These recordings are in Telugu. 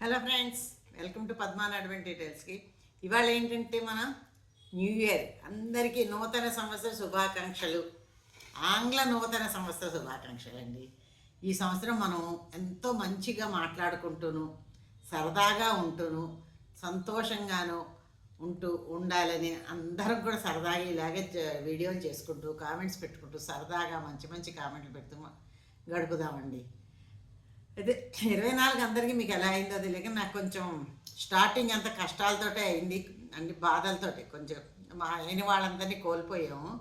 Hello friends welcome to Padman advent డీటెయిల్స్కి ఇవాళ ఏంటంటే మన న్యూ ఇయర్ అందరికీ నూతన సంవత్సర శుభాకాంక్షలు. ఆంగ్ల నూతన సంవత్సర శుభాకాంక్షలు అండి ఈ సంవత్సరం మనం ఎంతో మంచిగా మాట్లాడుకుంటూను సరదాగా ఉంటూను సంతోషంగాను ఉంటూ ఉండాలని అందరం కూడా సరదాగా ఇలాగే వీడియోలు చేసుకుంటూ కామెంట్స్ పెట్టుకుంటూ సరదాగా మంచి మంచి కామెంట్లు పెడుతూ గడుపుదామండి. అదే ఇరవై నాలుగు అందరికీ మీకు ఎలా అయిందో తెలియక నాకు కొంచెం స్టార్టింగ్ అంత కష్టాలతోటే అయింది అన్ని బాధలతోటి కొంచెం మా అయిన వాళ్ళందరినీ కోల్పోయాము.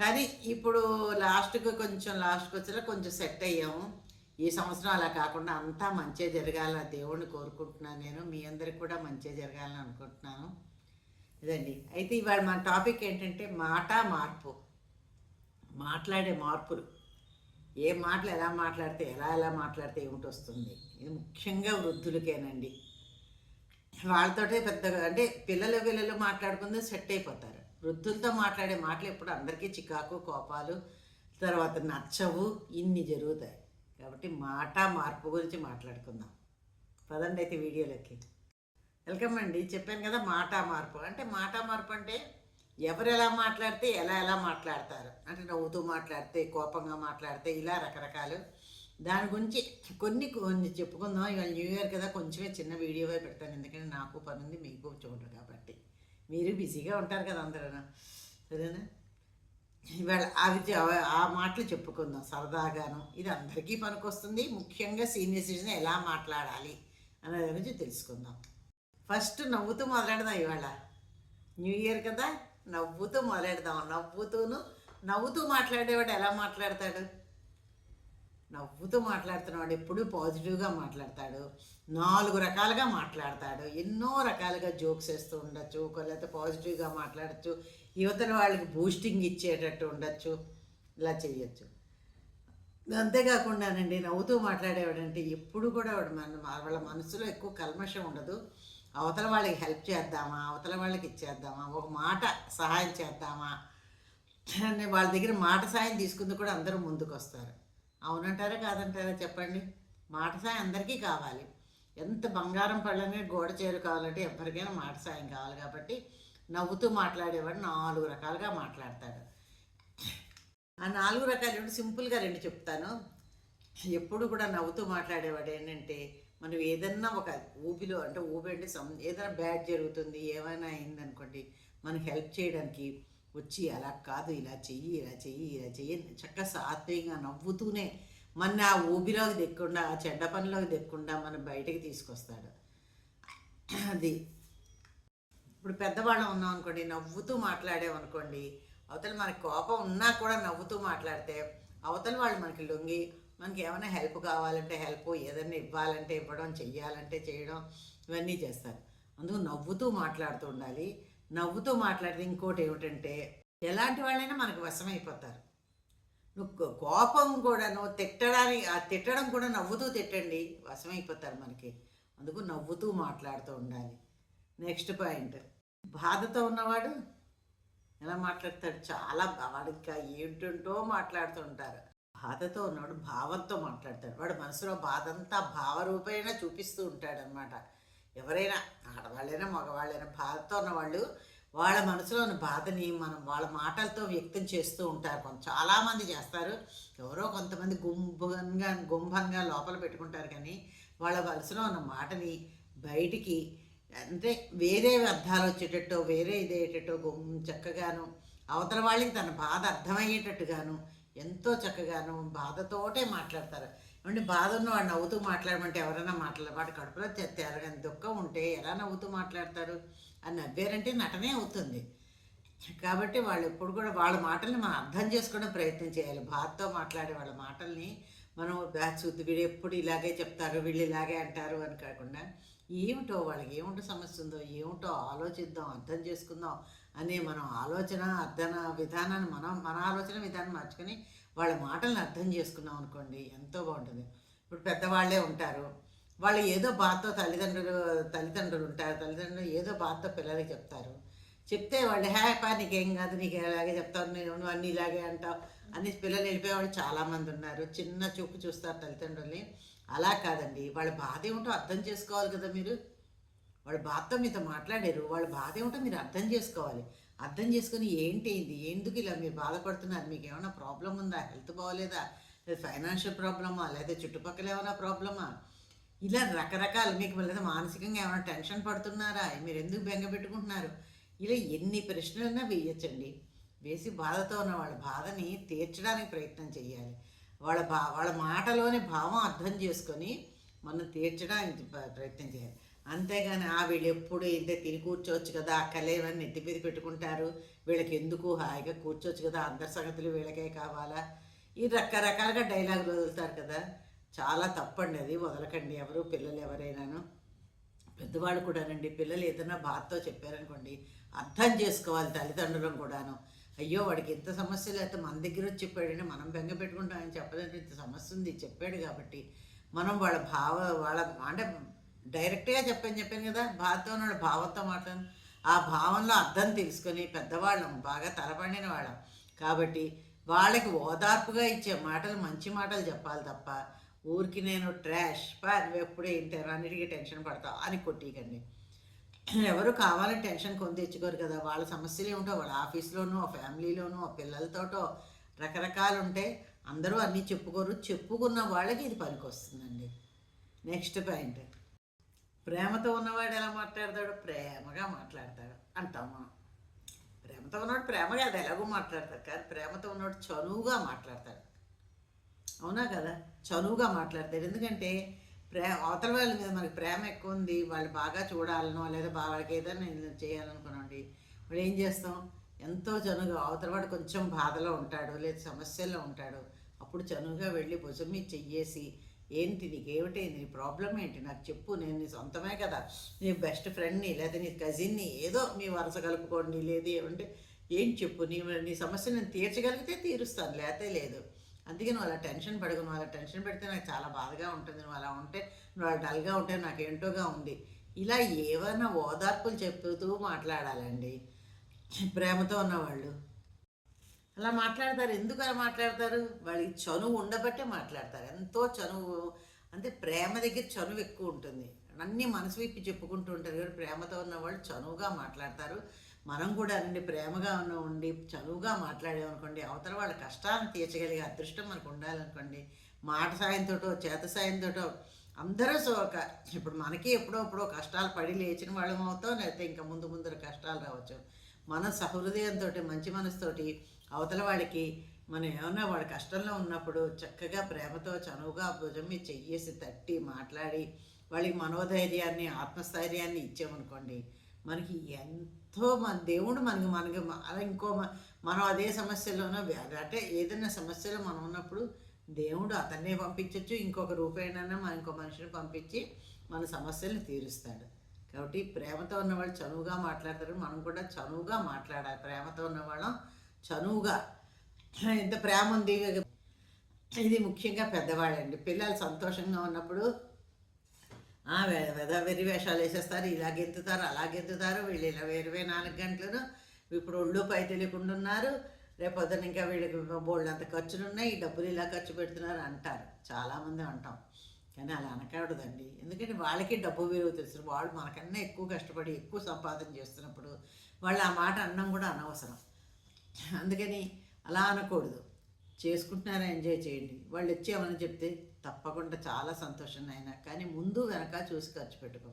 కానీ ఇప్పుడు లాస్ట్కి కొంచెం లాస్ట్కి వచ్చేలా కొంచెం సెట్ అయ్యాము. ఈ సంవత్సరం అలా కాకుండా అంతా మంచిగా జరగాల దేవుణ్ణి కోరుకుంటున్నాను నేను మీ అందరికి కూడా మంచిగా జరగాలని అనుకుంటున్నాను. ఇదండి. అయితే ఇవాళ మన టాపిక్ ఏంటంటే మాట మార్పు మాట్లాడే మార్పులు. ఏ మాటలు ఎలా మాట్లాడితే ఎలా ఎలా మాట్లాడితే ఏమిటి వస్తుంది ఇది ముఖ్యంగా వృద్ధులకేనండి. వాళ్ళతోటే పెద్దగా అంటే పిల్లలు పిల్లలు మాట్లాడుకుందే సెట్ అయిపోతారు. వృద్ధులతో మాట్లాడే మాటలు ఎప్పుడు అందరికీ చికాకు కోపాలు తర్వాత నచ్చవు ఇన్ని జరుగుతాయి. కాబట్టి మాట మార్పు గురించి మాట్లాడుకుందాం. పదండి అయితే వీడియోలోకి. వెల్కమ్ అండి. చెప్పాను కదా మాట మార్పు. అంటే మాట మార్పు అంటే ఎవరు ఎలా మాట్లాడితే ఎలా ఎలా మాట్లాడతారు? అంటే నవ్వుతూ మాట్లాడితే కోపంగా మాట్లాడితే ఇలా రకరకాలు. దాని గురించి కొన్ని కొన్ని చెప్పుకుందాం. ఇవాళ న్యూ ఇయర్ కదా కొంచెమే చిన్న వీడియోవే పెడతాను. ఎందుకంటే నాకు పని ఉంది మీకు చూడరు కాబట్టి. మీరు బిజీగా ఉంటారు కదా అందరూ సరేనా? ఇవాళ అవి ఆ మాటలు చెప్పుకుందాం సరదాగాను. ఇది అందరికీ పనికొస్తుంది. ముఖ్యంగా సీనియర్ సిటిజన్ ఎలా మాట్లాడాలి అనే గురించి తెలుసుకుందాం. ఫస్ట్ నవ్వుతూ మొదలెడదాం ఇవాళ. న్యూ ఇయర్ కదా నవ్వుతూ మొదలెడదాం. నవ్వుతూను నవ్వుతూ మాట్లాడేవాడు ఎలా మాట్లాడతాడు? నవ్వుతూ మాట్లాడుతున్నవాడు ఎప్పుడూ పాజిటివ్గా మాట్లాడతాడు. నాలుగు రకాలుగా మాట్లాడతాడు. ఎన్నో రకాలుగా జోక్స్ వేస్తూ ఉండొచ్చు. లేకపోతే పాజిటివ్గా మాట్లాడచ్చు. యువతల వాళ్ళకి బూస్టింగ్ ఇచ్చేటట్టు ఉండొచ్చు. ఇలా చేయొచ్చు అంతేకాకుండానండి నవ్వుతూ మాట్లాడేవాడంటే ఎప్పుడు కూడా వాడు మన వాళ్ళ మనసులో ఎక్కువ కల్మషం ఉండదు. అవతల వాళ్ళకి హెల్ప్ చేద్దామా? అవతల వాళ్ళకి ఇచ్చేద్దామా? ఒక మాట సహాయం చేద్దామా? అని వాళ్ళ దగ్గర మాట సాయం తీసుకుంది కూడా అందరూ ముందుకు వస్తారు అవునంటారా కాదంటారా చెప్పండి? మాట సాయం అందరికీ కావాలి. ఎంత బంగారం పళ్ళనే గోడ చేరు కావాలంటే ఎవరికైనా మాట సాయం కావాలి కాబట్టి నవ్వుతూ మాట్లాడేవాడు నాలుగు రకాలుగా మాట్లాడతాడు. ఆ నాలుగు రకాలు సింపుల్గా రెండు చెప్తాను. ఎప్పుడు కూడా నవ్వుతూ మాట్లాడేవాడు ఏంటంటే మనం ఏదన్నా ఒక ఊపిలో అంటే ఊపి అంటే సం ఏదైనా బ్యాడ్ జరుగుతుంది ఏమైనా అయిందనుకోండి మనకి హెల్ప్ చేయడానికి వచ్చి అలా కాదు ఇలా చెయ్యి ఇలా చెయ్యి ఇలా చెయ్యి చక్కగా సాత్వికంగా నవ్వుతూనే మన ఆ ఊబిలోకి దిక్కుండా ఆ చెడ్డ పనిలోకి దిక్కుండా మనం బయటకి తీసుకొస్తాడు. అది ఇప్పుడు పెద్దవాళ్ళం ఉన్నాం అనుకోండి నవ్వుతూ మాట్లాడామనుకోండి అవతల మనకి కోపం ఉన్నా కూడా నవ్వుతూ మాట్లాడితే అవతల వాళ్ళు మనకి లొంగి మనకి ఏమైనా హెల్ప్ కావాలంటే హెల్ప్ ఏదైనా ఇవ్వాలంటే ఇవ్వడం చెయ్యాలంటే చేయడం ఇవన్నీ చేస్తారు. అందుకు నవ్వుతూ మాట్లాడుతూ ఉండాలి. నవ్వుతూ మాట్లాడితే ఇంకోటి ఏమిటంటే ఎలాంటి వాళ్ళైనా మనకు వశమైపోతారు. నువ్వు కోపం కూడా నువ్వు తిట్టడానికి ఆ తిట్టడం కూడా నవ్వుతూ తిట్టండి వశమైపోతారు మనకి. అందుకు నవ్వుతూ మాట్లాడుతూ ఉండాలి. Next point. బాధతో ఉన్నవాడు ఎలా మాట్లాడతాడు? చాలా వాడికి ఏంటంటో మాట్లాడుతూ ఉంటారు. బాధతో ఉన్నవాడు భావంతో మాట్లాడతాడు. వాడు మనసులో బాధ అంతా భావరూపేణ చూపిస్తూ ఉంటాడు అనమాట ఎవరైనా ఆడవాళ్ళైనా మగవాళ్ళైనా బాధతో ఉన్నవాళ్ళు వాళ్ళ మనసులో ఉన్న బాధని మనం వాళ్ళ మాటలతో వ్యక్తం చేస్తూ ఉంటారు. కొంత చాలామంది చేస్తారు. ఎవరో కొంతమంది గుంభంగా గుంభంగా లోపల పెట్టుకుంటారు కానీ వాళ్ళ మనసులో ఉన్న మాటని బయటికి అంటే వేరే అర్థాలు వచ్చేటట్టు వేరే ఇదేటట్టు గుమ్ చక్కగాను అవతల వాళ్ళకి తన బాధ అర్థమయ్యేటట్టుగాను ఎంతో చక్కగాను బాధతోటే మాట్లాడతారు. ఏమంటే బాధ ఉన్నవాడు నవ్వుతూ మాట్లాడమంటే ఎవరైనా మాట్లాడ వాడు కడుపులో తెరగని దుఃఖం ఉంటే ఎలా నవ్వుతూ మాట్లాడతారు? అని నవ్వారంటే నటనే అవుతుంది. కాబట్టి వాళ్ళు ఎప్పుడు కూడా వాళ్ళ మాటల్ని మనం అర్థం చేసుకోవడం ప్రయత్నం చేయాలి. బాధతో మాట్లాడే వాళ్ళ మాటల్ని మనం బ్యాచ్ వీడు ఎప్పుడు ఇలాగే చెప్తారు వీళ్ళు ఇలాగే అంటారు అని కాకుండా ఏమిటో వాళ్ళకి ఏమిటో సమస్య ఉందో ఏమిటో ఆలోచిద్దాం అర్థం చేసుకుందాం అనే మనం ఆలోచన అర్థన విధానాన్ని మనం మన ఆలోచన విధానం మార్చుకొని వాళ్ళ మాటలను అర్థం చేసుకున్నాం అనుకోండి ఎంతో బాగుంటుంది. ఇప్పుడు పెద్దవాళ్ళే ఉంటారు. వాళ్ళు ఏదో బాధతో తల్లిదండ్రులు తల్లిదండ్రులు ఉంటారు. తల్లిదండ్రులు ఏదో బాధతో పిల్లలకి చెప్తారు. చెప్తే వాళ్ళు హ్యాపా నీకేం కాదు నీకు ఇలాగే చెప్తారు నేను నువ్వు అన్నీ ఇలాగే అంటావు అని పిల్లలు వెళ్ళిపోయేవాళ్ళు చాలామంది ఉన్నారు. చిన్న చూపు చూస్తారు తల్లిదండ్రుల్ని. అలా కాదండి. వాళ్ళ బాధ ఏమిటో అర్థం చేసుకోవాలి కదా మీరు. వాళ్ళ బాధతో మీతో మాట్లాడారు. వాళ్ళ బాధ ఏమిటో మీరు అర్థం చేసుకోవాలి. అర్థం చేసుకుని ఏంటి ఇది? ఎందుకు ఇలా మీరు బాధపడుతున్నారు? మీకు ఏమైనా ప్రాబ్లం ఉందా? హెల్త్ బాగోలేదా? లేదా ఫైనాన్షియల్ ప్రాబ్లమా? లేదా చుట్టుపక్కల ఏమైనా ప్రాబ్లమా? ఇలా రకరకాలు మీకు లేదా మానసికంగా ఏమైనా టెన్షన్ పడుతున్నారా? మీరు ఎందుకు బెంగ పెట్టుకుంటున్నారు? ఇలా ఎన్ని ప్రశ్నలైనా వేయచ్చండి. వేసి బాధతో ఉన్న వాళ్ళ బాధని తీర్చడానికి ప్రయత్నం చేయాలి. వాళ్ళ బా వాళ్ళ మాటలోని భావం అర్థం చేసుకొని మనం తీర్చడానికి ప్ర- ప్రయత్నం చేయాలి. అంతేగాని ఆ వీళ్ళు ఎప్పుడు ఇంతే తిని కూర్చోవచ్చు కదా అక్కలేవని నెత్తి మీద పెట్టుకుంటారు? వీళ్ళకి ఎందుకు హాయిగా కూర్చోవచ్చు కదా? అందరి సంగతులు వీళ్ళకే కావాలా? ఈ రకరకాలుగా డైలాగులు వదులుతారు కదా. చాలా తప్పండి అది వదలకండి ఎవరు పిల్లలు ఎవరైనాను. పెద్దవాళ్ళు కూడానండి పిల్లలు ఏదైనా బాధతో చెప్పారనుకోండి అర్థం చేసుకోవాలి తల్లిదండ్రులను కూడాను. అయ్యో వాడికి ఇంత సమస్య లేకపోతే మన దగ్గర వచ్చి చెప్పాడండి మనం బెంగ పెట్టుకుంటామని చెప్పలేదు ఇంత సమస్య ఉంది చెప్పాడు కాబట్టి మనం వాళ్ళ భావ వాళ్ళ అంటే డైరెక్ట్గా చెప్పాను చెప్పాను కదా బాధతో ఉన్నాడు భావంతో మాట్లాడు. ఆ భావంలో అర్థం తెలుసుకొని పెద్దవాళ్ళం బాగా తలపడిన వాళ్ళం. కాబట్టి వాళ్ళకి ఓదార్పుగా ఇచ్చే మాటలు మంచి మాటలు చెప్పాలి తప్ప ఊరికి నేను ట్రాష్ పా నువ్వు ఎప్పుడే ఇంటారు అన్నిటికీ టెన్షన్ పడతావు అని కొట్టికండి ఎవరు కావాలని టెన్షన్ కొని తెచ్చుకోరు కదా వాళ్ళ సమస్యలు ఏమిటో వాళ్ళ ఆఫీస్లోనూ ఆ ఫ్యామిలీలోనూ ఆ పిల్లలతోటో రకరకాలు ఉంటాయి అందరూ అన్నీ చెప్పుకోరు. చెప్పుకున్న వాళ్ళకి ఇది పనికొస్తుందండి. Next point. ప్రేమతో ఉన్నవాడు ఎలా మాట్లాడతాడు? ప్రేమగా మాట్లాడతాడు అంటాం మనం ప్రేమతో ఉన్నవాడు ప్రేమగా అది ఎలాగో మాట్లాడతాడు కానీ ప్రేమతో ఉన్నవాడు చనువుగా మాట్లాడతాడు. అవునా కదా? చనువుగా మాట్లాడతాడు. ఎందుకంటే ప్రే అవతల వాళ్ళ మీద మనకి ప్రేమ ఎక్కువ ఉంది. వాళ్ళు బాగా చూడాలనో లేదా వాళ్ళకి ఏదైనా నేను చేయాలనుకున్నాండి ఇప్పుడు ఏం చేస్తాం? ఎంతో చనువుగా అవతల వాడు కొంచెం బాధలో ఉంటాడు లేదా సమస్యల్లో ఉంటాడు. అప్పుడు చనువుగా వెళ్ళి భుజం మీద చెయ్యేసి ఏంటి నీకు నీ ప్రాబ్లం ఏంటి? నాకు చెప్పు నేను నీ సొంతమే కదా. నీ బెస్ట్ ఫ్రెండ్ని లేదా నీ కజిన్ని ఏదో మీ వరుస కలుపుకోండి లేదు ఏమంటే ఏం చెప్పు? నీ నీ సమస్య నేను తీర్చగలిగితే తీరుస్తాను లేతే లేదు. అందుకే నువ్వు అలా టెన్షన్ పడకు నువ్వు అలా టెన్షన్ పెడితే నాకు చాలా బాధగా ఉంటుంది. నువ్వు అలా ఉంటే నువ్వు అలా డల్గా ఉంటే నాకు ఏంటోగా ఉంది. ఇలా ఏమైనా ఓదార్పులు చెప్తూ మాట్లాడాలండి. ప్రేమతో ఉన్నవాళ్ళు. అలా మాట్లాడతారు. ఎందుకు అలా మాట్లాడతారు? వాళ్ళకి చనువు ఉండబట్టే మాట్లాడతారు. ఎంతో చనువు అంటే ప్రేమ దగ్గర చనువు ఎక్కువ ఉంటుంది. అన్నీ మనసు విప్పి చెప్పుకుంటూ ఉంటారు కానీ ప్రేమతో ఉన్న వాళ్ళు చనువుగా మాట్లాడతారు. మనం కూడా అండి ప్రేమగా ఉన్న ఉండి చనువుగా మాట్లాడేమనుకోండి అవతల వాళ్ళ కష్టాలను తీర్చగలిగే అదృష్టం మనకు ఉండాలనుకోండి మాట సాయంతోటో చేత సాయంతోటో అందరూ సో ఒక ఇప్పుడు మనకి ఎప్పుడో ఎప్పుడో కష్టాలు పడి లేచిన వాళ్ళం అవుతాం లేకపోతే ఇంకా ముందు ముందర కష్టాలు రావచ్చు. మన సహృదయంతో మంచి మనసుతోటి అవతల వాడికి మనం ఏమన్నా వాడు కష్టంలో ఉన్నప్పుడు చక్కగా ప్రేమతో చనువుగా భుజం మీద చెయ్యేసి తట్టి మాట్లాడి వాళ్ళకి మనోధైర్యాన్ని ఆత్మస్థైర్యాన్ని ఇచ్చామనుకోండి మనకి ఎంతో మన దేవుడు మనకి మనకి ఇంకో మ- మనం అదే సమస్యలోనో అంటే ఏదైనా సమస్యలో మనం ఉన్నప్పుడు దేవుడు అతన్నే పంపించవచ్చు ఇంకొక రూపేణైనా మన ఇంకో మనిషిని పంపించి మన సమస్యలను తీరుస్తాడు. కాబట్టి ప్రేమతో ఉన్నవాళ్ళు చనువుగా మాట్లాడతారు. మనం కూడా చనువుగా మాట్లాడాలి. ప్రేమతో ఉన్నవాళ్ళం చనువుగా. ఎంత ప్రేమ ఉంది. ఇది ముఖ్యంగా పెద్దవాళ్ళండి. పిల్లలు సంతోషంగా ఉన్నప్పుడు ఆ, వెద వేషాలు వేసేస్తారు. ఇలా గెంతుతారు అలా గెంతుతారు వీళ్ళు ఇలా ఇరవై నాలుగు గంటలను. ఇప్పుడు ఒళ్ళు పై తెలియకుండా ఉన్నారు రేపు పొద్దున ఇంకా వీళ్ళకి బోళ్ళంత అంత ఖర్చులు ఉన్నాయి. ఈ డబ్బులు ఇలా ఖర్చు పెడుతున్నారు అంటారు. చాలామంది అంటాం. కానీ అలా అనకూడదండి. ఎందుకంటే వాళ్ళకి డబ్బు విలువ తెలుసు. వాళ్ళు మనకన్నా ఎక్కువ కష్టపడి ఎక్కువ సంపాదన చేస్తున్నప్పుడు వాళ్ళు ఆ మాట అన్నం కూడా అనవసరం. అందుకని అలా అనకూడదు. చేసుకుంటున్నారా ఎంజాయ్ చేయండి. వాళ్ళు వచ్చామని చెప్తే తప్పకుండా చాలా సంతోషం అయినా కానీ ముందు వెనక చూసి ఖర్చు పెట్టుకో.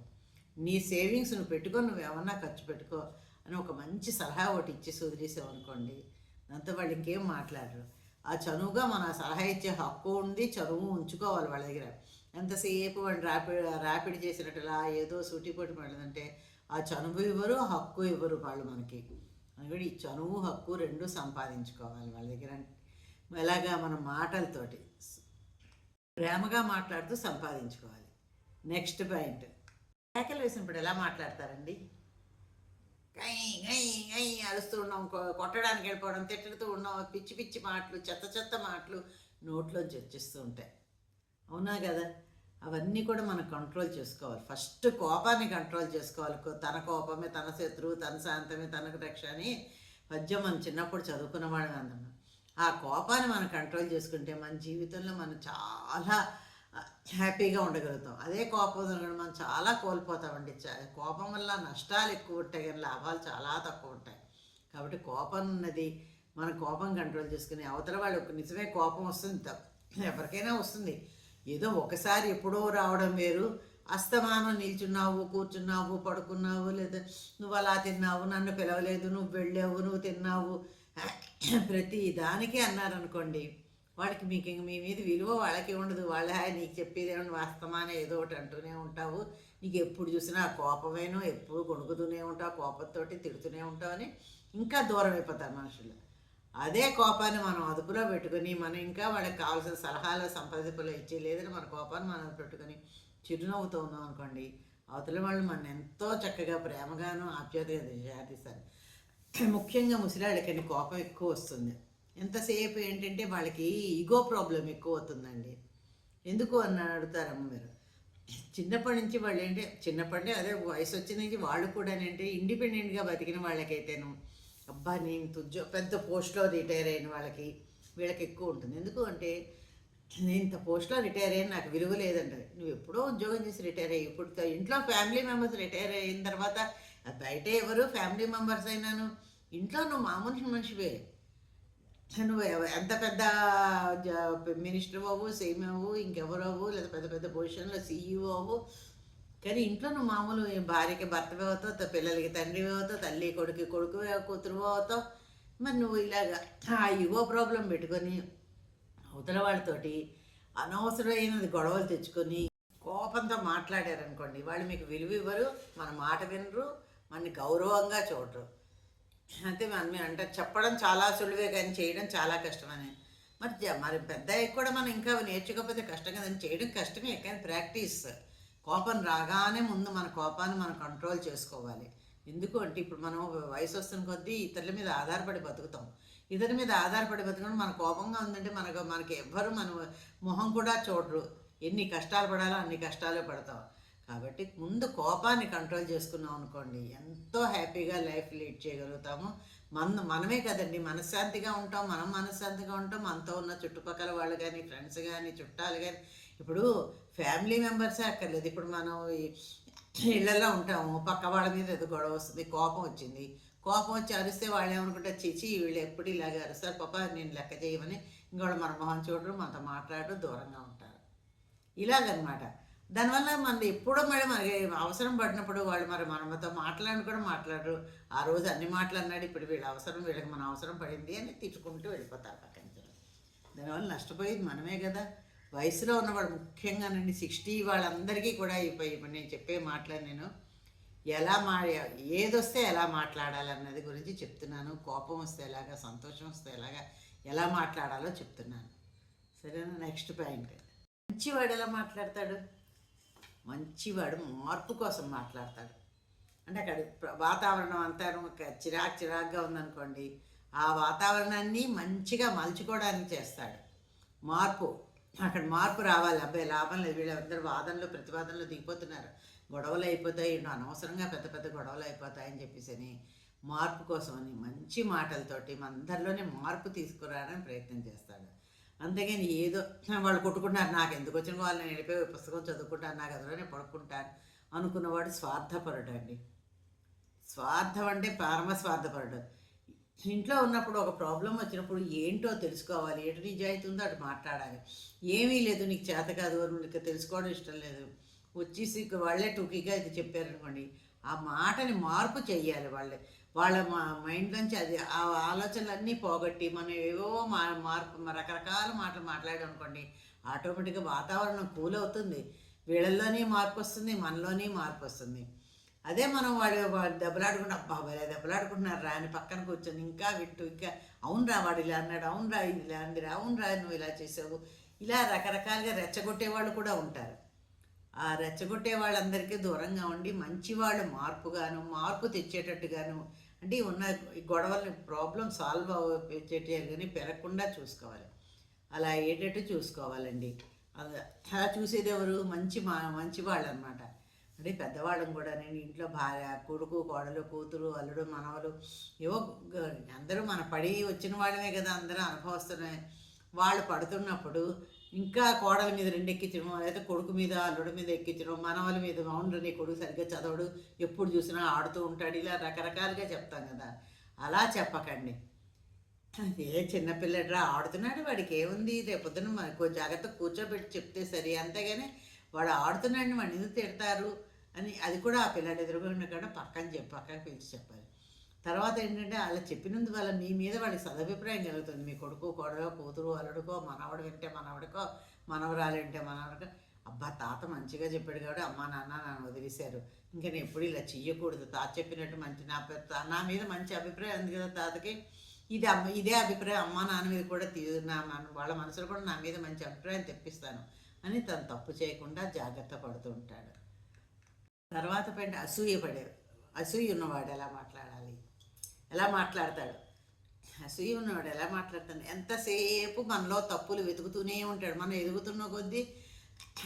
నీ సేవింగ్స్ నువ్వు పెట్టుకో నువ్వు ఏమన్నా ఖర్చు పెట్టుకో అని ఒక మంచి సలహా ఒకటి ఇచ్చి వదిలేసావు అనుకోండి దాంతో వాళ్ళు ఇంకేం మాట్లాడరు. ఆ చనువుగా మన సలహా ఇచ్చే హక్కు ఉంది చనువు ఉంచుకోవాలి వాళ్ళ దగ్గర. ఎంతసేపు వాడు ర్యాపిడ్ ర్యాపిడ్ చేసినట్టులా ఏదో సూటిపోటు పడదంటే ఆ చనువు ఇవ్వరు హక్కు ఇవ్వరు వాళ్ళు మనకి. అందుకని ఈ చనువు హక్కు రెండు సంపాదించుకోవాలి వాళ్ళ దగ్గర. ఎలాగా మన మాటలతోటి ప్రేమగా మాట్లాడుతూ సంపాదించుకోవాలి. Next point. కేకలు వేసినప్పుడు ఎలా మాట్లాడతారండి? గై గై గై అరుస్తూ ఉన్నాం కొ- కొట్టడానికి వెళ్ళిపోవడం తిట్టుతూ ఉన్నాం పిచ్చి పిచ్చి మాటలు చెత్త చెత్త మాటలు నోట్లోంచి వచ్చేస్తూ ఉంటాయి. అవునా కదా? అవన్నీ కూడా మనం కంట్రోల్ చేసుకోవాలి. ఫస్ట్ కోపాన్ని కంట్రోల్ చేసుకోవాలి. కో- తన కోపమే తన శత్రువు తన శాంతమే తనకు రక్ష అని పద్యం మనం చిన్నప్పుడు చదువుకున్న వాళ్ళం అందరం. ఆ కోపాన్ని మనం కంట్రోల్ చేసుకుంటే మన జీవితంలో మనం చాలా హ్యాపీగా ఉండగలుగుతాం. అదే కోపం మనం చాలా కోల్పోతామండి. కోపం వల్ల నష్టాలు ఎక్కువ ఉంటాయి కానీ లాభాలు చాలా తక్కువ ఉంటాయి. కాబట్టి కోపం ఉన్నది మన కోపం కంట్రోల్ చేసుకుని అవతల వాళ్ళు నిజమే కోపం వస్తుంది ఎవరికైనా వస్తుంది. ఏదో ఒకసారి ఎప్పుడో రావడం వేరు. అస్తమానం నిల్చున్నావు కూర్చున్నావు పడుకున్నావు లేదా నువ్వు అలా తిన్నావు నన్ను పిలవలేదు నువ్వు వెళ్ళావు నువ్వు తిన్నావు. ప్రతి దానికి అన్నారనుకోండి వాడికి మీకు ఇంక మీ మీద విలువ వాళ్ళకి ఉండదు. వాళ్ళ నీకు చెప్పేది ఏమన్నా వాస్తవానే ఏదో ఒకటి అంటూనే ఉంటావు. నీకు ఎప్పుడు చూసినా కోపమేనో ఎప్పుడు కొనుక్కుతూనే ఉంటావు కోపంతో తిడుతూనే ఉంటావు అని ఇంకా దూరం అయిపోతారు మనుషులు. అదే కోపాన్ని మనం అదుపులో పెట్టుకొని మనం ఇంకా వాళ్ళకి కావాల్సిన సలహాలు సంప్రదింపులు ఇచ్చి లేదని మన కోపాన్ని మనం పెట్టుకొని చిరునవ్వుతూ ఉన్నాం అనుకోండి అవతల వాళ్ళు మన ఎంతో చక్కగా ప్రేమగాను ఆప్యాతగా చేస్తారు ముఖ్యంగా ముసలాళ్ళకని కోపం ఎక్కువ వస్తుంది. ఎంతసేపు ఏంటంటే వాళ్ళకి ఈగో ప్రాబ్లం ఎక్కువ అవుతుందండి. ఎందుకు అని అడుగుతారమ్మ మీరు? చిన్నప్పటి నుంచి వాళ్ళు ఏంటి చిన్నప్పటి అదే వయసు వచ్చిన నుంచి వాళ్ళు కూడా ఏంటి ఇండిపెండెంట్గా బతికిన వాళ్ళకైతేను అబ్బా నేను తుజ్జో పెద్ద పోస్ట్లో రిటైర్ అయిన వాళ్ళకి వీళ్ళకి ఎక్కువ ఉంటుంది. ఎందుకు అంటే నేను ఇంత పోస్ట్లో రిటైర్ అయ్యాను నాకు విలువ లేదంట నువ్వు ఎప్పుడో ఉద్యోగం చేసి రిటైర్ అయ్యి ఇప్పుడు ఇంట్లో ఫ్యామిలీ మెంబర్స్ రిటైర్ అయిన తర్వాత బయట ఎవరు ఫ్యామిలీ మెంబర్స్ అయినాను ఇంట్లో నువ్వు మామూలు మనిషివే. నువ్వు ఎంత పెద్ద మినిస్టర్ అవ్వు సీఎం అవ్వు ఇంకెవరు అవ్వు లేదా పెద్ద పెద్ద పొజిషన్లో సీఈఓ అవ్వు కానీ ఇంట్లో నువ్వు మామూలు భార్యకి భర్తవే అవుతావు పిల్లలకి తండ్రి అవుతావు తల్లి కొడుకు కొడుకు కూతురు అవుతావు మరి నువ్వు ఇలాగా ఆ ఇగో ప్రాబ్లం పెట్టుకొని అవతల వాళ్ళతోటి అనవసరమైనది గొడవలు తెచ్చుకొని కోపంతో మాట్లాడారనుకోండి వాళ్ళు మీకు విలువ ఇవ్వరు మన మాట వినరు మన గౌరవంగా చూడరు. అంతే మనం అంటే చెప్పడం చాలా సులువే కానీ చేయడం చాలా కష్టమని. మరి జ- మరి పెద్ద కూడా మనం ఇంకా నేర్చుకోకపోతే కష్టం కదండి చేయడం కష్టమే కానీ ప్రాక్టీస్. కోపం రాగానే ముందు మన కోపాన్ని మనం కంట్రోల్ చేసుకోవాలి. ఎందుకు అంటే ఇప్పుడు మనం వయసు వస్తున్న కొద్దీ ఇతరుల మీద ఆధారపడి బతుకుతాం. ఇతరుల మీద ఆధారపడి బతుకడం మన కోపంగా ఉందంటే మనకు మనకి ఎవ్వరు మన మొహం కూడా చూడరు. ఎన్ని కష్టాలు పడాలో అన్ని కష్టాలు పడతాం కాబట్టి ముందు కోపాన్ని కంట్రోల్ చేసుకున్నాం అనుకోండి ఎంతో హ్యాపీగా లైఫ్ లీడ్ చేయగలుగుతాము. మన మనమే కదండి మనశ్శాంతిగా ఉంటాం మనం మనశ్శాంతిగా ఉంటాం. మనతో ఉన్న చుట్టుపక్కల వాళ్ళు కానీ ఫ్రెండ్స్ కానీ చుట్టాలు కానీ ఇప్పుడు ఫ్యామిలీ మెంబర్సే అక్కర్లేదు. ఇప్పుడు మనం ఇళ్ళల్లో ఉంటాము పక్క వాళ్ళ మీద ఏదో గొడవ వస్తుంది కోపం వచ్చింది. కోపం వచ్చి అరిస్తే వాళ్ళు ఏమనుకుంటారు? చిచి వీళ్ళు ఎప్పుడు ఇలాగే అరుస్తారు. పాప నేను లెక్క చేయమని ఇంకోటి మన మొహం చూడరు మనతో మాట్లాడరు దూరంగా ఉంటారు. ఇలాగనమాట. దానివల్ల మన ఎప్పుడో మరి మనకి అవసరం పడినప్పుడు వాళ్ళు మరి మనతో మాట్లాడి కూడా మాట్లాడరు. ఆ రోజు అన్ని మాటలు అన్నాడు ఇప్పుడు వీళ్ళ అవసరం వీళ్ళకి మన అవసరం పడింది అని తిట్టుకుంటూ వెళ్ళిపోతారు పక్కన దానివల్ల నష్టపోయేది మనమే కదా. వయసులో ఉన్నవాడు ముఖ్యంగానండి సిక్స్టీ వాళ్ళందరికీ కూడా ఇప్పుడు నేను చెప్పే మాటలు నేను ఎలా మా ఏదొస్తే ఎలా మాట్లాడాలన్నది గురించి చెప్తున్నాను. కోపం వస్తే ఎలాగా సంతోషం వస్తే ఎలాగా ఎలా మాట్లాడాలో చెప్తున్నాను. సరేనా? Next point. మంచివాడు ఎలా మాట్లాడతాడు? మంచివాడు మార్పు కోసం మాట్లాడతాడు. అంటే అక్కడ వాతావరణం అంతా చిరాక్ చిరాకు చిరాకుగా ఉందనుకోండి ఆ వాతావరణాన్ని మంచిగా మలుచుకోవడానికి చేస్తాడు. మార్పు. అక్కడ మార్పు రావాలి. అబ్బాయి లాభం లేదు. వీళ్ళందరూ వాదనలు ప్రతివాదనలు దిగిపోతున్నారు. గొడవలు అయిపోతాయి. అనవసరంగా పెద్ద పెద్ద గొడవలు అయిపోతాయని చెప్పేసి అని మార్పు కోసమని మంచి మాటలతోటి అందరిలోనే మార్పు తీసుకురావడానికి ప్రయత్నం చేస్తాడు. అంతేగాని ఏదో వాళ్ళు కొట్టుకుంటారు నాకు ఎందుకు వచ్చిన నేను వెళ్ళిపోయి పుస్తకం చదువుకుంటాను. నాకు అందులోనే పడుకుంటాను అనుకున్నవాడు స్వార్థపరుడు అండి స్వార్థం అంటే పరమ స్వార్థపరుడు. ఇంట్లో ఉన్నప్పుడు ఒక ప్రాబ్లం వచ్చినప్పుడు ఏంటో తెలుసుకోవాలి. ఎటు నిజాయితీ ఉందో అటు మాట్లాడాలి. ఏమీ లేదు నీకు చేత కాదు నీకు తెలుసుకోవడం ఇష్టం లేదు. వచ్చేసి వాళ్ళే టూకీగా ఇది చెప్పారనుకోండి ఆ మాటని మార్పు చెయ్యాలి వాళ్ళే. వాళ్ళ మా మైండ్ నుంచి అది ఆ ఆలోచనలన్నీ పోగొట్టి మనం ఏవో మా మార్పు రకరకాల మాటలు మాట్లాడాం అనుకోండి ఆటోమేటిక్గా వాతావరణం కూల్ అవుతుంది వీళ్ళల్లోనే మార్పు వస్తుంది మనలోనే మార్పు వస్తుంది. అదే మనం వాడు దెబ్బలాడుకుంటే అబ్బా భలే దెబ్బలాడుకుంటున్నారు రా అని పక్కన కూర్చొని ఇంకా వింటూ ఇంకా అవునరా వాడు ఇలా అన్నాడు అవునరా ఇది ఇలా అందిరా అవునరా నువ్వు ఇలా చేసావు. ఇలా రకరకాలుగా రెచ్చగొట్టే వాళ్ళు కూడా ఉంటారు. ఆ రెచ్చగొట్టే వాళ్ళందరికీ దూరంగా ఉండి మంచి వాళ్ళు మార్పుగాను మార్పు తెచ్చేటట్టుగాను అంటే ఉన్న ఈ గొడవల్ని ప్రాబ్లం సాల్వ్ అవ్వేటట్టు కానీ పెరగకుండా చూసుకోవాలి. అలా అయ్యేటట్టు చూసుకోవాలండి. అలా అలా చూసేది ఎవరు? మంచి మా మంచి వాళ్ళు అనమాట అంటే పెద్దవాళ్ళం కూడా నేను ఇంట్లో భార్య కొడుకు కోడలు కూతురు అల్లుడు మనవలు ఏవో అందరూ మన పడి వచ్చిన వాళ్ళమే కదా అందరూ అనుభవస్తున్నాయి వాళ్ళు పడుతున్నప్పుడు ఇంకా కోడల మీద రెండు ఎక్కించడం లేదా కొడుకు మీద అల్లుడి మీద ఎక్కించడం మనవల మీద అవును నీ కొడుకు సరిగ్గా చదవడు ఎప్పుడు చూసినా ఆడుతూ ఉంటాడు ఇలా రకరకాలుగా చెప్తాం కదా. అలా చెప్పకండి. ఏ చిన్నపిల్లడ్రా ఆడుతున్నాడు వాడికి ఏముంది? రేపొద్దున మనకు జాగ్రత్త కూర్చోబెట్టి చెప్తే సరే. అంతేగాని వాడు ఆడుతున్నాడు వాడిని ఎందుకు తిడతారు? అని అది కూడా ఆ పిల్లాడు ఎదురుగా కూడా పక్కన చెప్పి పక్కన పిలిచి చెప్పాలి. తర్వాత ఏంటంటే అలా చెప్పినందు వల్ల మీ మీద వాడికి సదభిప్రాయం కలుగుతుంది. మీ కొడుకు కోడలో కూతురు అల్లుడికో మనవడు వింటే మనవడికో మనవరాలు వింటే మనవడికో. అబ్బా తాత మంచిగా చెప్పాడు కాబట్టి అమ్మా నాన్న నన్ను వదిలేశారు. ఇంకా నేను ఎప్పుడు ఇలా చెయ్యకూడదు. తాత చెప్పినట్టు మంచి నా నా మీద మంచి అభిప్రాయం ఉంది కదా తాతకి. ఇది అమ్మ ఇదే అభిప్రాయం అమ్మా నాన్న మీద కూడా తీ నా మన- వాళ్ళ మనసులో కూడా నా మీద మంచి అభిప్రాయం తెప్పిస్తాను అని తను తప్పు చేయకుండా జాగ్రత్త పడుతూ ఉంటాడు. తర్వాత పెంట అసూయ పడేది. అసూయ ఉన్నవాడు ఎలా మాట్లాడాలి? ఎలా మాట్లాడతాడు? అసూయ ఉన్నవాడు ఎలా మాట్లాడతాడు? ఎంతసేపు మనలో తప్పులు వెతుకుతూనే ఉంటాడు. మనం ఎదుగుతున్న కొద్దీ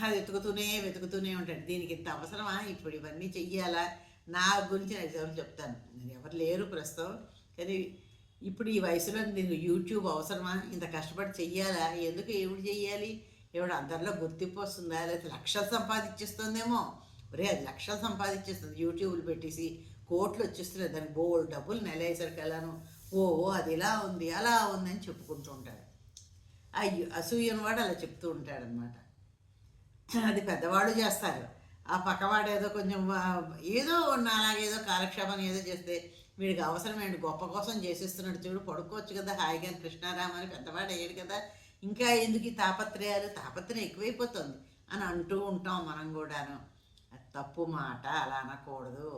అది వెతుకుతూనే వెతుకుతూనే ఉంటాడు. దీనికి ఇంత అవసరమా? ఇప్పుడు ఇవన్నీ చెయ్యాలా? నా గురించి ఎగ్జాంపుల్ చెప్తాను. నేను ఎవరు లేరు ప్రస్తుతం. కానీ ఇప్పుడు ఈ వయసులో నేను యూట్యూబ్ అవసరమా? ఇంత కష్టపడి చెయ్యాలా? ఎందుకు ఏమిటి చెయ్యాలి? ఎవడు అందరిలో గుర్తింపు వస్తుందా? లేకపోతే లక్షలు సంపాదించేస్తుందేమో? ఒరే అది లక్షలు సంపాదించేస్తుంది. యూట్యూబ్లు పెట్టేసి కోట్లు వచ్చేస్తున్నాయి. దానికి బోల్ డబ్బులు నెల వేసరికి వెళ్ళాను ఓ అది ఇలా ఉంది అలా ఉంది అని చెప్పుకుంటూ ఉంటాడు. అయ్యో అసూయని వాడు అలా చెప్తూ ఉంటాడనమాట అది పెద్దవాడు చేస్తారు. ఆ పక్కవాడు ఏదో కొంచెం ఏదో ఏదో అలాగేదో కాలక్షేపం ఏదో చేస్తే వీడికి అవసరమేంటి గొప్ప కోసం చేసేస్తున్నాడు చూడు పడుకోవచ్చు కదా. హాయిగా కృష్ణారామ అని పెద్దవాడు అయ్యాడు కదా. ఇంకా ఎందుకు ఈ తాపత్రయాలు? తాపత్రయం ఎక్కువైపోతుంది అని అంటూ ఉంటాం మనం కూడాను. తప్పు మాట అలా అనకూడదు.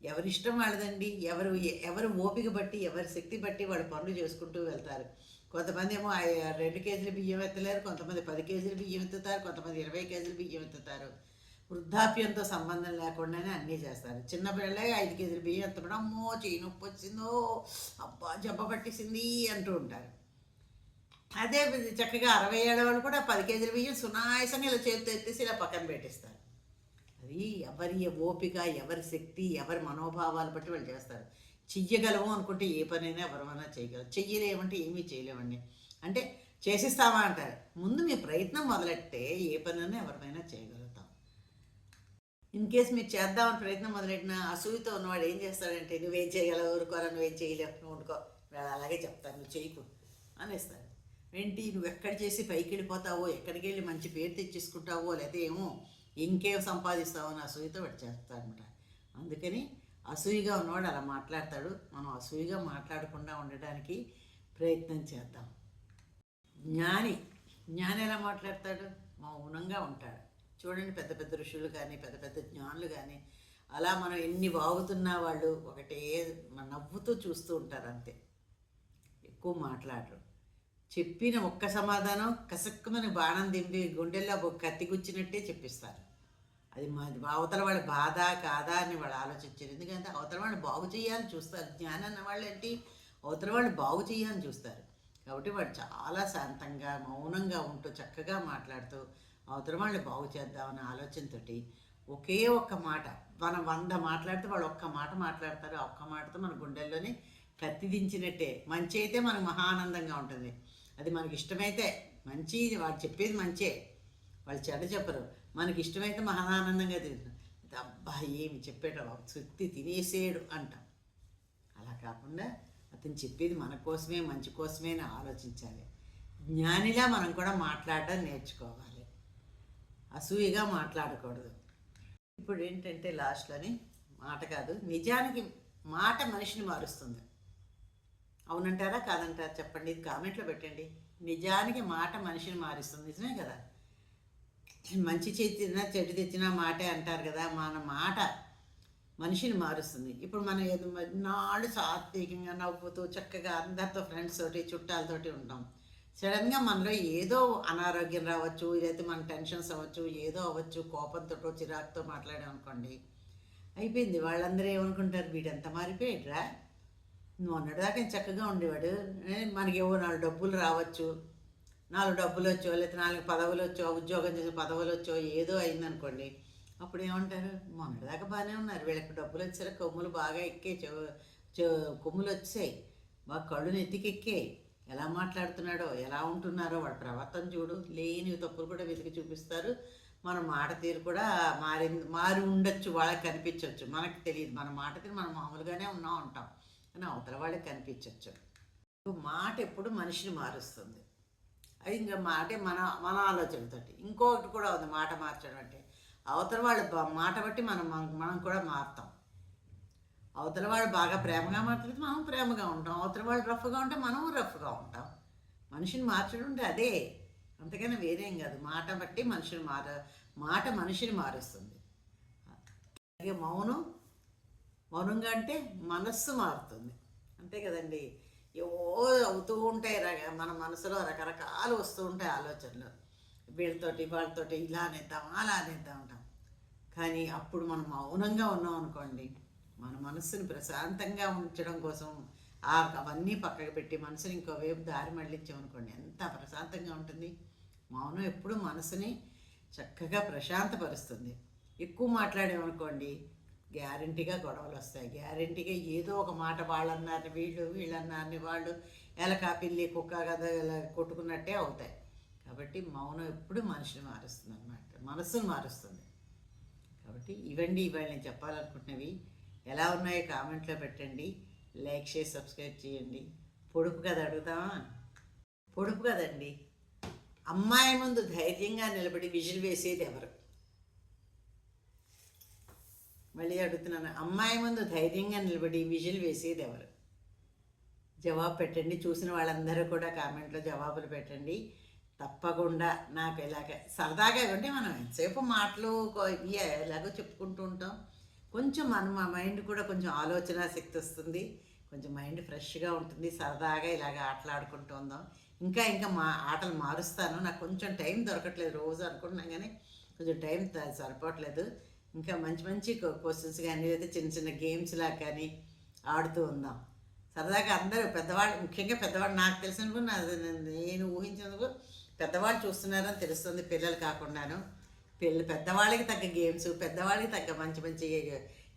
ఎవరిష్టం వాళ్ళదండి. ఎవరు ఎవరు ఓపిక బట్టి ఎవరి శక్తి బట్టి వాళ్ళు పనులు చేసుకుంటూ వెళ్తారు. కొంతమంది ఏమో రెండు కేజీలు బియ్యం ఎత్తలేరు కొంతమంది పది కేజీలు బియ్యం ఎత్తుతారు కొంతమంది ఇరవై కేజీలు బియ్యం ఎత్తుతారు. వృద్ధాప్యంతో సంబంధం లేకుండానే అన్నీ చేస్తారు. చిన్న పిల్లలే ఐదు కేజీలు బియ్యం ఎత్తపడం అమ్మో చేయి నొప్పి వచ్చిందో అబ్బా జబ్బ పట్టేసింది అంటూ ఉంటారు. అదే చక్కగా అరవై ఏళ్ళ వాళ్ళు కూడా పది కేజీల బియ్యం సునాయసంగా ఇలా చేతితో ఎత్తేసి ఇలా పక్కన పెట్టేస్తారు. అది ఎవరి ఓపిక ఎవరి శక్తి ఎవరి మనోభావాలు బట్టి వాళ్ళు చేస్తారు. చెయ్యగలము అనుకుంటే ఏ పనైనా ఎవరైనా చేయగలరు. చెయ్యలేమంటే ఏమీ చేయలేమండి. అంటే చేసిస్తావా అంటారు. ముందు మీ ప్రయత్నం మొదలెట్టే ఏ పనైనా ఎవరినైనా చేయగలుగుతాం. ఇన్ కేస్ మీరు చేద్దామని ప్రయత్నం మొదలెట్టిన అసూయతో ఉన్నవాడు ఏం చేస్తాడంటే నువ్వేం చేయగలవు ఊరుకోరా నువ్వేం చేయలేవు నువ్వు వండుకో వాళ్ళు అలాగే చెప్తాను నువ్వు చేయకు అనేస్తాడు. ఏంటి నువ్వు ఎక్కడ చేసి పైకి వెళ్ళిపోతావో ఎక్కడికి వెళ్ళి మంచి పేరు తెచ్చేసుకుంటావో లేకపోతే ఏమో ఇంకేం సంపాదిస్తావు అని అసూయతో వాడు చేస్తాడనమాట. అందుకని అసూయగా ఉన్నవాడు అలా మాట్లాడతాడు. మనం అసూయగా మాట్లాడకుండా ఉండడానికి ప్రయత్నం చేద్దాం. జ్ఞాని జ్ఞాని ఎలా మాట్లాడతాడు? మౌనంగా ఉంటాడు. చూడండి పెద్ద పెద్ద ఋషులు కానీ పెద్ద పెద్ద జ్ఞానులు కానీ అలా మనం ఎన్ని వాగుతున్నా వాళ్ళు ఒకటే నవ్వుతూ చూస్తూ ఉంటారు అంతే. ఎక్కువ మాట్లాడరు. చెప్పిన ఒక్క సమాధానం కసక్కుమని బాణం దింపి గుండెల్లో ఒక కత్తి గుచ్చినట్టే చెప్పిస్తారు. అది మా అవతల వాళ్ళ బాధ కాదా అని వాళ్ళు ఆలోచించారు. ఎందుకంటే అవతల వాళ్ళు బాగు చేయాలని చూస్తారు. జ్ఞానం అన్న వాళ్ళు ఏంటి? అవతల వాళ్ళు బాగు చేయాలని చూస్తారు. కాబట్టి వాడు చాలా శాంతంగా మౌనంగా ఉంటూ చక్కగా మాట్లాడుతూ అవతల వాళ్ళని బాగు చేద్దామనే ఆలోచనతోటి ఒకే ఒక్క మాట మనం వంద మాట్లాడితే వాళ్ళు ఒక్క మాట మాట్లాడతారు. ఆ ఒక్క మాటతో మన గుండెల్లోనే కత్తి దించినట్టే మంచి అయితే మనకు మహా ఆనందంగా ఉంటుంది. అది మనకి ఇష్టమైతే మంచి వాడు చెప్పేది మంచే. వాళ్ళు చెడ్డ చెప్పరు. మనకి ఇష్టమైతే మహా ఆనందంగా తింటాం అబ్బా ఏమి చెప్పాడు తృప్తి తినేసేడు అంటాం. అలా కాకుండా అతను చెప్పేది మన కోసమే మంచి కోసమే అని ఆలోచించాలి. జ్ఞానిలా మనం కూడా మాట్లాడడం నేర్చుకోవాలి. అసూయగా మాట్లాడకూడదు. ఇప్పుడు ఏంటంటే లాస్ట్లోని మాట కాదు నిజానికి మాట మనిషిని మారుస్తుంది. అవునంటారా కాదంటారా చెప్పండి కామెంట్లో పెట్టండి. నిజానికి మాట మనిషిని మారుస్తుంది నిజమే కదా? మంచి తెచ్చినా చెడు తెచ్చినా మాటే అంటారు కదా మన మాట మనిషిని మారుస్తుంది. ఇప్పుడు మనం ఏదో నాడు సాత్వికంగా నవ్వుతూ చక్కగా అందరితో ఫ్రెండ్స్ తోటి చుట్టాలతోటి ఉంటాం. సడన్గా మనలో ఏదో అనారోగ్యం రావచ్చు లేకపోతే మన టెన్షన్స్ అవ్వచ్చు ఏదో అవ్వచ్చు కోపంతో చిరాకుతో మాట్లాడామనుకోండి అయిపోయింది. వాళ్ళందరూ ఏమనుకుంటారు? వీడంతా మారిపోయాడురా. నువ్వు అన్నదాకా చక్కగా ఉండేవాడు. మనకి ఏవో నాలుగు డబ్బులు రావచ్చు. నాలుగు డబ్బులు వచ్చో లేకపోతే నాలుగు పదవులు వచ్చో ఉద్యోగం చేసే పదవులు వచ్చో ఏదో అయిందనుకోండి అప్పుడు ఏమంటారు? మొన్నటిదాకా బాగానే ఉన్నారు వీళ్ళకి డబ్బులు వచ్చారు కొమ్ములు బాగా ఎక్కాయి చె కొమ్ములు వచ్చాయి బాగా కళ్ళు నెత్తికి ఎలా మాట్లాడుతున్నాడో ఎలా ఉంటున్నారో వాడి ప్రవర్తన చూడు లేని తప్పులు కూడా వెతికి చూపిస్తారు మన మాట తీరు కూడా మారి మారి ఉండొచ్చు వాళ్ళకి కనిపించవచ్చు మనకు తెలియదు మన మాట తీరు మనం మామూలుగానే ఉన్నా ఉంటాం కానీ అవతల వాళ్ళకి కనిపించవచ్చు మాట ఎప్పుడు మనిషిని మారుస్తుంది. అది ఇంకా అంటే మన మన ఆలోచనతోటి. ఇంకొకటి కూడా ఉంది మాట మార్చడం అంటే. అవతల వాళ్ళ మాట బట్టి మనం మనం కూడా మారుతాం. అవతల వాళ్ళు బాగా ప్రేమగా మాట్లాడితే మనం ప్రేమగా ఉంటాం. అవతల వాళ్ళు రఫ్గా ఉంటే మనం రఫ్గా ఉంటాం. మనిషిని మార్చడం అంటే అదే. అంతకైనా వేరేం కాదు. మాట బట్టి మనిషిని మార మాట మనిషిని మారుస్తుంది. అలాగే మౌనం మౌనంగా అంటే మనస్సు మారుతుంది. అంతే కదండి. ఏవో అవుతూ ఉంటాయి మన మనసులో రకరకాలు వస్తూ ఉంటాయి ఆలోచనలు. వీళ్ళతోటి వాళ్ళతోటి ఇలా అనేద్దాం అలా అనేద్దాం ఉంటాం కానీ అప్పుడు మనం మౌనంగా ఉన్నాం అనుకోండి మన మనస్సుని ప్రశాంతంగా ఉంచడం కోసం అవన్నీ పక్కకు పెట్టి మనసుని ఇంకో వైపు దారి మళ్ళించామనుకోండి ఎంత ప్రశాంతంగా ఉంటుంది. మౌనం ఎప్పుడు మనసుని చక్కగా ప్రశాంతపరుస్తుంది. ఎక్కువ మాట్లాడామనుకోండి గ్యారంటీగా గొడవలు వస్తాయి గ్యారంటీగా ఏదో ఒక మాట వాళ్ళన్నారని వీళ్ళు వీళ్ళన్నారని వాళ్ళు ఎలక పిల్లి కుక్క కదా ఇలా కొట్టుకున్నట్టే అవుతాయి. కాబట్టి మౌనం ఎప్పుడు మనిషిని మారుస్తుంది అనమాట మనస్సును మారుస్తుంది. కాబట్టి ఇవండి ఇవాళ నేను చెప్పాలనుకుంటున్నవి. ఎలా ఉన్నాయో కామెంట్లో పెట్టండి. లైక్ చేసి సబ్స్క్రైబ్ చేయండి. పొడుపు కథ అడుగుతామా? పొడుపు కదండి. అమ్మాయి ముందు ధైర్యంగా నిలబడి విజిల్ వేసేది ఎవరు? మళ్ళీ అడుగుతున్నాను అమ్మాయి ముందు ధైర్యంగా నిలబడి విజిల్ వేసేది ఎవరు? జవాబు పెట్టండి చూసిన వాళ్ళందరూ కూడా కామెంట్లో జవాబులు పెట్టండి. తప్పకుండా నాకు ఇలాగ సరదాగా ఉంటే మనం ఎంతసేపు మాటలు ఇవి ఎలాగో చెప్పుకుంటూ ఉంటాం. కొంచెం మన మా మైండ్ కూడా కొంచెం ఆలోచన శక్తి వస్తుంది. కొంచెం మైండ్ ఫ్రెష్గా ఉంటుంది సరదాగా ఇలాగ ఆటలాడుకుంటూ ఉందాం. ఇంకా ఇంకా మా ఆటలు మారుస్తాను. నాకు కొంచెం టైం దొరకట్లేదు రోజు అనుకుంటున్నాం కానీ కొంచెం టైం త- సరిపోవట్లేదు. ఇంకా మంచి మంచి క్వశ్చన్స్ కానీ లేదా చిన్న చిన్న గేమ్స్ లాగా కానీ ఆడుతూ ఉందాం. సరదాగా అందరూ పెద్దవాళ్ళు ముఖ్యంగా పెద్దవాళ్ళు నాకు తెలిసినందుకు నేను ఊహించినందుకు పెద్దవాళ్ళు చూస్తున్నారని తెలుస్తుంది పిల్లలు కాకుండాను. పిల్ల పెద్దవాళ్ళకి తగ్గ గేమ్స్ పెద్దవాళ్ళకి తగ్గ మంచి మంచి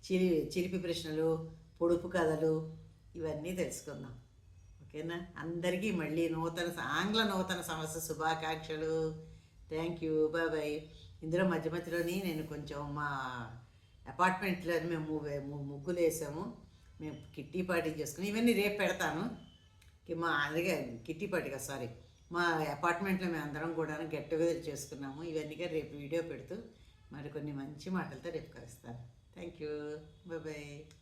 చిరి చిలిపి ప్రశ్నలు పొడుపు కథలు ఇవన్నీ తెలుసుకుందాం. ఓకేనా? అందరికీ మళ్ళీ నూతన ఆంగ్ల నూతన సంవత్సర శుభాకాంక్షలు. థ్యాంక్ యూ బాయ్ బాయ్ ఇందులో మధ్య మధ్యలోని నేను కొంచెం మా అపార్ట్మెంట్లో మేము ము- ముగ్గులు వేసాము మేము కిట్టి పార్టీ చేసుకుని ఇవన్నీ రేపు పెడతాను. మా అలాగే కిట్టి పార్టీగా సారీ. మా అపార్ట్మెంట్లో మేము అందరం కూడా గెట్ టుగెదర్ చేసుకున్నాము. ఇవన్నీగా రేపు వీడియో పెడుతూ మరి కొన్ని మంచి మాటలతో రేపు కలుస్తాను. Thank you. బాయ్.